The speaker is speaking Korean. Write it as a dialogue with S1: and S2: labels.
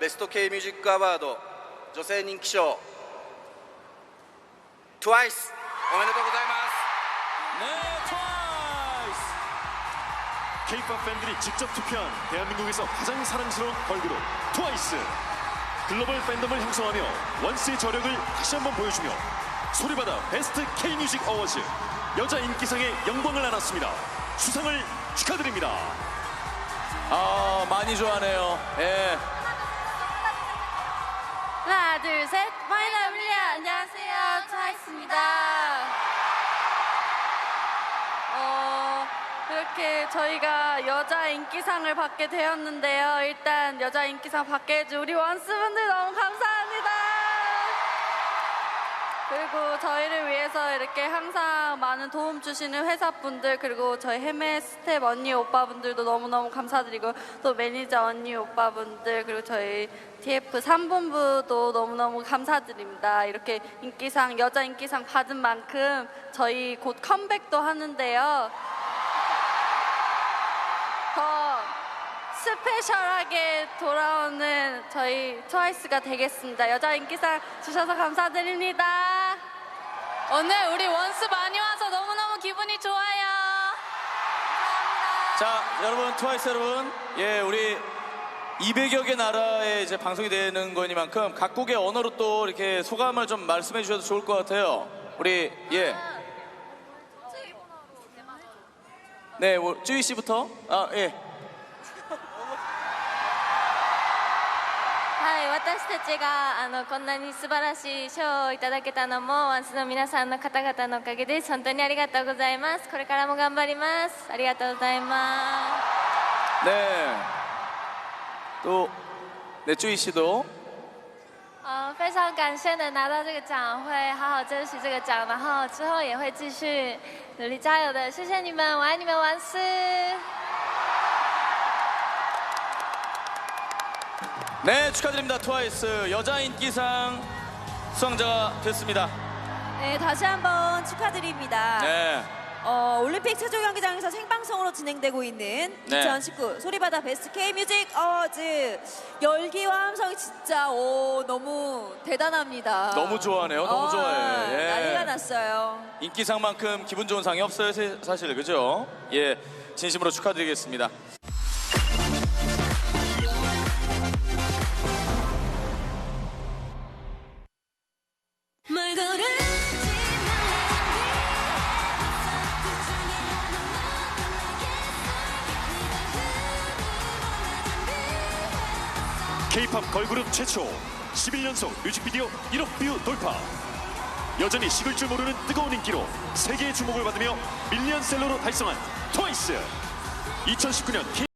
S1: ベスト K ミュージックアワード女性人気賞 TWICE おめでとうございます
S2: 네, 트와이스.
S3: K-pop 팬들이 직접 투표한 대한민국에서 가장 사랑스러운 걸그룹 트와이스. 글로벌 팬덤을 형성하며 원스의 저력을 다시 한번 보여주며 소리바다 베스트 K-뮤직 어워즈 여자 인기상의 영광을 안았습니다. 수상을 축하드립니다.
S2: 아, 많이 좋아하네요. 예.
S4: 하나, 둘, 셋. 마이나 물리야. 안녕하세요. 트와이스입니다. 어, 이렇게 저희가 여자 인기상을 받게 되었는데요. 일단 여자 인기상 받게 해준 우리 원스분들 너무 감사합니다. 그리고 저희를 위해서 이렇게 항상 많은 도움 주시는 회사분들 그리고 저희 헤메 스텝 언니 오빠분들도 너무너무 감사드리고 또 매니저 언니 오빠분들 그리고 저희 TF 3본부도 너무너무 감사드립니다. 이렇게 인기상 여자 인기상 받은 만큼 저희 곧 컴백도 하는데요. 더 스페셜하게 돌아오는 저희 트와이스가 되겠습니다. 여자 인기상 주셔서 감사드립니다. 오늘 우리 원스 많이 와서 너무너무 기분이 좋아요.
S2: 자, 여러분, 트와이스 여러분. 예, 우리 200여 개 나라에 이제 방송이 되는 거니만큼 각국의 언어로 또 이렇게 소감을 좀 말씀해 주셔도 좋을 것 같아요. 우리, 예. 네, 뭐, 쯔위 씨부터. 아, 예.
S4: はい、私たちがあのこんなに素晴らしい賞をいただけたのもワンスの皆さんの方々のおかげです。本当にありがとうございます。これからも頑張ります。ありがとうございます。
S2: 네. 또, 네, 쯔위 씨도.
S4: 呃，非常感谢能拿到这个奖，会好好珍惜这个奖，然后之后也会继续努力加油的。谢谢你们，我爱你们，王思。
S2: 네, 축하드립니다. 트와이스 여자 인기상 수상자가 됐습니다.
S5: 네, 다시 한번 축하드립니다.
S2: 네.
S5: 어, 올림픽 체조 경기장에서 생방송으로 진행되고 있는
S2: 네.
S5: 2019 소리바다 베스트 K 뮤직 어워즈 열기와 함성이 진짜 오, 너무 대단합니다.
S2: 너무 좋아하네요. 너무
S5: 어,
S2: 좋아해요. 예.
S5: 난리가 났어요.
S2: 인기상만큼 기분 좋은 상이 없어요, 세- 사실 그죠? 예, 진심으로 축하드리겠습니다.
S3: K-팝 걸그룹 최초 11연속 뮤직비디오 1억 뷰 돌파. 여전히 식을 줄 모르는 뜨거운 인기로 세계의 주목을 받으며 밀리언셀러로 달성한 트와이스. 2019년 K